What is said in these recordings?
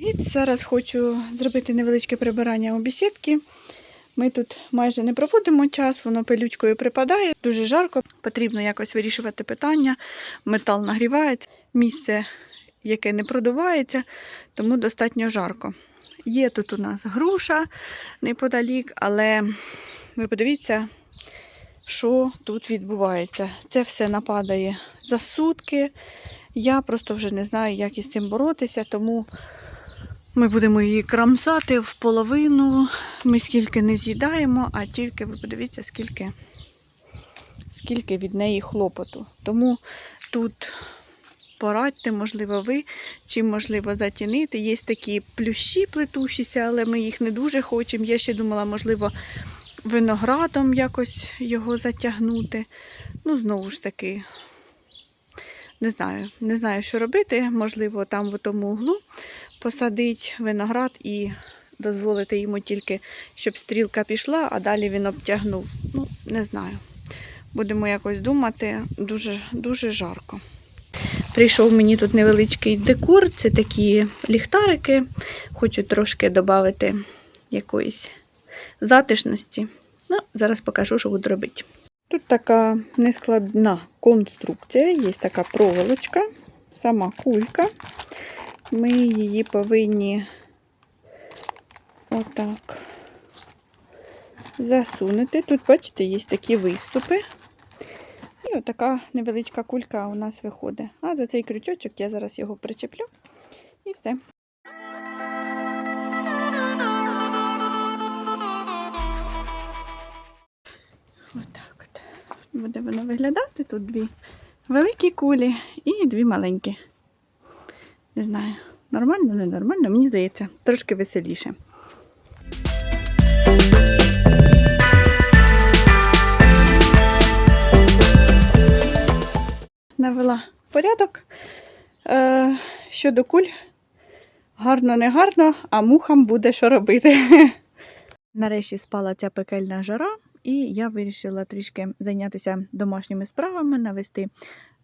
Від зараз хочу зробити невеличке прибирання у бесідки. Ми тут майже не проводимо час, воно пилючкою припадає, дуже жарко. Потрібно якось вирішувати питання. Метал нагрівається, місце, яке не продувається, тому достатньо жарко. Є тут у нас груша неподалік, але ви подивіться, що тут відбувається. Це все нападає за сутки. Я просто вже не знаю, як із цим боротися, тому ми будемо її крамсати в половину. Ми скільки не з'їдаємо, а тільки ви подивіться, скільки, скільки від неї хлопоту. Тому тут порадьте, можливо, ви, чим можливо затінити. Є такі плющі плетущіся, але ми їх не дуже хочемо. Я ще думала, можливо, виноградом якось його затягнути. Ну, знову ж таки, не знаю, не знаю, що робити. Можливо, там в тому углу посадити виноград і дозволити йому тільки, щоб стрілка пішла, а далі він обтягнув. Ну, не знаю. Будемо якось думати, дуже, дуже жарко. Прийшов мені тут невеличкий декор, це такі ліхтарики. Хочу трошки додати якоїсь затишності. Ну, зараз покажу, що буду робити. Тут така нескладна конструкція, є така проволочка, сама кулька. Ми її повинні отак засунути. Тут, бачите, є такі виступи. І отака невеличка кулька у нас виходить. А за цей крючочок я зараз його причеплю і все. Отак от. Буде воно виглядати. Тут дві великі кулі і дві маленькі. Не знаю, нормально, не нормально, мені здається, трошки веселіше. Навела порядок. Е, щодо куль, гарно, не гарно, а мухам буде що робити. Нарешті спала ця пекельна жара, і я вирішила трішки зайнятися домашніми справами, навести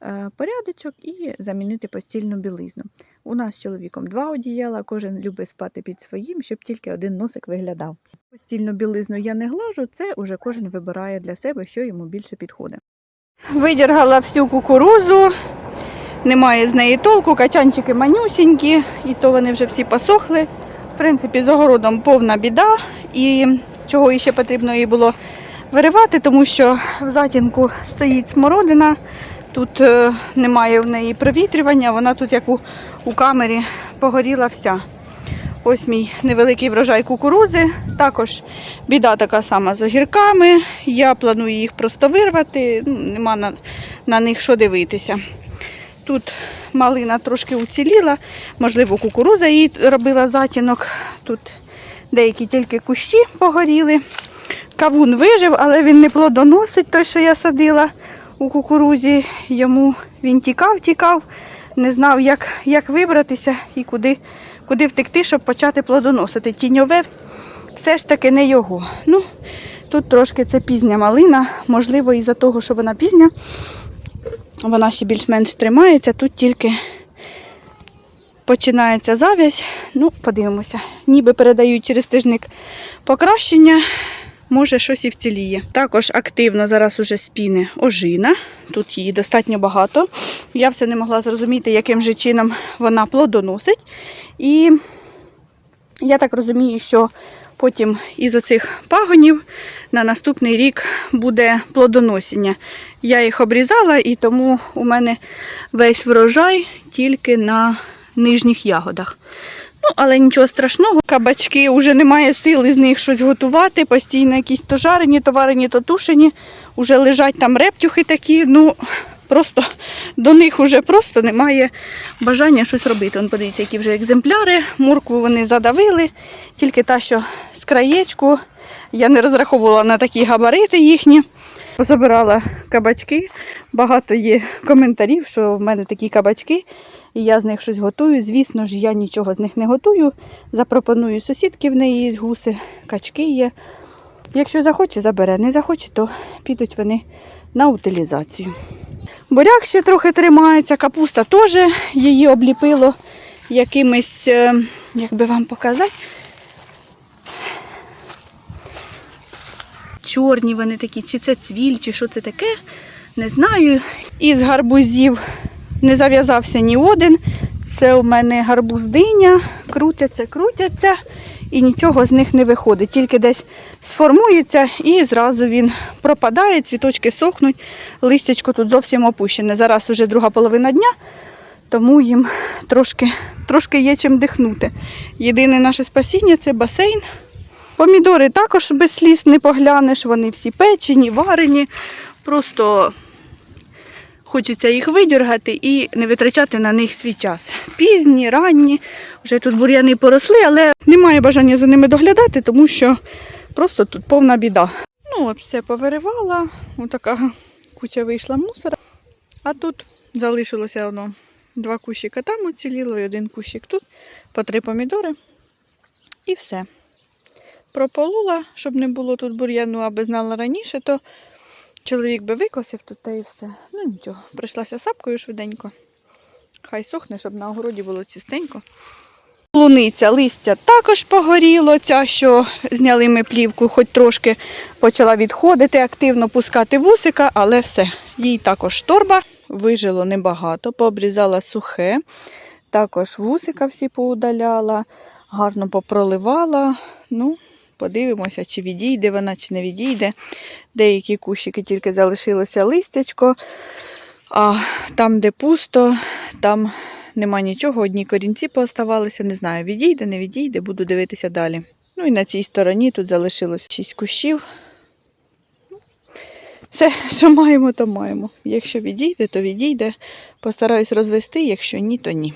е, порядочок і замінити постільну білизну. У нас з чоловіком два одіяла, кожен любить спати під своїм, щоб тільки один носик виглядав. Постільну білизну я не глажу, це уже кожен вибирає для себе, що йому більше підходить. Видіргала всю кукурузу, немає з неї толку, качанчики манюсінькі, і то вони вже всі посохли. В принципі, з огородом повна біда, і чого іще потрібно їй було виривати, тому що в затінку стоїть смородина, тут е, немає в неї провітрювання, вона тут як у, у камері погоріла вся. Ось мій невеликий врожай кукурузи. Також біда така сама з огірками. Я планую їх просто вирвати, ну, нема на, на них що дивитися. Тут малина трошки уціліла, можливо, кукуруза їй робила затінок. Тут деякі тільки кущі погоріли. Кавун вижив, але він не плодоносить, той, що я садила у кукурузі. Йому він тікав, тікав, не знав, як, як вибратися і куди, куди втекти, щоб почати плодоносити. Тіньове все ж таки не його. Ну, Тут трошки це пізня малина, можливо, із-за того, що вона пізня, вона ще більш-менш тримається, тут тільки починається зав'язь. Ну, подивимося. Ніби передають через тижник покращення, може щось і вціліє. Також активно зараз уже спіне ожина. Тут її достатньо багато. Я все не могла зрозуміти, яким же чином вона плодоносить. І я так розумію, що потім із оцих пагонів на наступний рік буде плодоносіння. Я їх обрізала і тому у мене весь врожай тільки на нижніх ягодах. Ну, але нічого страшного. Кабачки вже немає сили з них щось готувати. Постійно якісь то жарені, то варені, то тушені. Уже лежать там рептюхи такі. Ну просто до них вже просто немає бажання щось робити. Вон, подивіться, які вже екземпляри. Моркву вони задавили, тільки та, що з краєчку. Я не розраховувала на такі габарити їхні. Позабирала кабачки. Багато є коментарів, що в мене такі кабачки, і я з них щось готую. Звісно ж, я нічого з них не готую. Запропоную сусідки в неї гуси, качки є. Якщо захоче, забере. Не захоче, то підуть вони на утилізацію. Буряк ще трохи тримається, капуста теж її обліпило якимись, е, як би вам показати, чорні вони такі, чи це цвіль, чи що це таке, не знаю. Із гарбузів не зав'язався ні один. Це у мене гарбуз диня, крутяться, крутяться, і нічого з них не виходить. Тільки десь сформується і зразу він пропадає, цвіточки сохнуть, листячко тут зовсім опущене. Зараз вже друга половина дня, тому їм трошки, трошки є чим дихнути. Єдине наше спасіння це басейн. Помідори також без сліз не поглянеш, вони всі печені, варені. Просто хочеться їх видіргати і не витрачати на них свій час. Пізні, ранні, вже тут бур'яни поросли, але немає бажання за ними доглядати, тому що просто тут повна біда. Ну от все повиривала, отака куча вийшла мусора. А тут залишилося воно два кущика там уціліло і один кущик тут, по три помідори. І все. Прополула, щоб не було тут бур'яну, аби знала раніше, то чоловік би викосив тут та і все. Ну нічого, прийшлася сапкою швиденько. Хай сохне, щоб на огороді було чистенько. Луниця, листя також погоріло. Ця, що зняли ми плівку, хоч трошки почала відходити, активно пускати вусика, але все. Їй також торба. Вижило небагато, пообрізала сухе. Також вусика всі поудаляла, гарно попроливала. Ну, подивимося, чи відійде вона, чи не відійде. Деякі кущики тільки залишилося листячко, а там, де пусто, там нема нічого, одні корінці пооставалися. Не знаю, відійде, не відійде, буду дивитися далі. Ну і на цій стороні тут залишилось 6 кущів. Все, що маємо, то маємо. Якщо відійде, то відійде. Постараюсь розвести, якщо ні, то ні.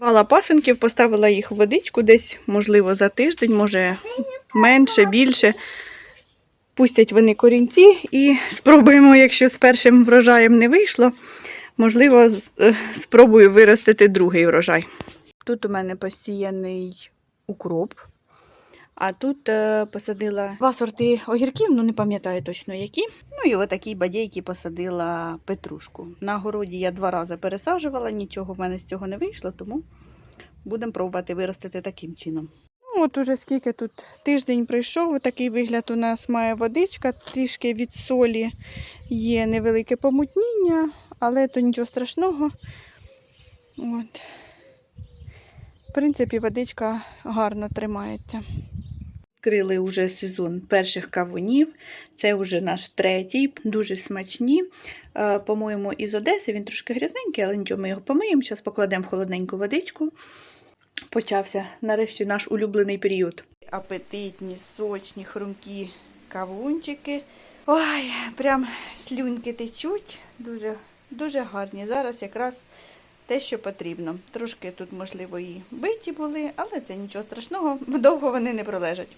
Рвала пасенків, поставила їх в водичку десь, можливо, за тиждень, може менше, більше. Пустять вони корінці і спробуємо, якщо з першим врожаєм не вийшло, можливо, е, спробую виростити другий врожай. Тут у мене постійний укроп. А тут е, посадила два сорти огірків, ну не пам'ятаю точно які. Ну і отакі бадейки посадила петрушку. На городі я два рази пересаджувала, нічого в мене з цього не вийшло, тому будемо пробувати виростити таким чином. Ну, от уже скільки тут тиждень пройшов, такий вигляд у нас має водичка, трішки від солі є невелике помутніння, але то нічого страшного. От. В принципі, водичка гарно тримається. Відкрили вже сезон перших кавунів. Це вже наш третій, дуже смачні. Е, По-моєму, із Одеси він трошки грязненький, але нічого, ми його помиємо. Зараз покладемо в холодненьку водичку. Почався нарешті наш улюблений період. Апетитні, сочні, хрумкі кавунчики. Ой, прям слюнки течуть. Дуже, дуже гарні. Зараз якраз те, що потрібно. Трошки тут, можливо, і биті були, але це нічого страшного, довго вони не пролежать.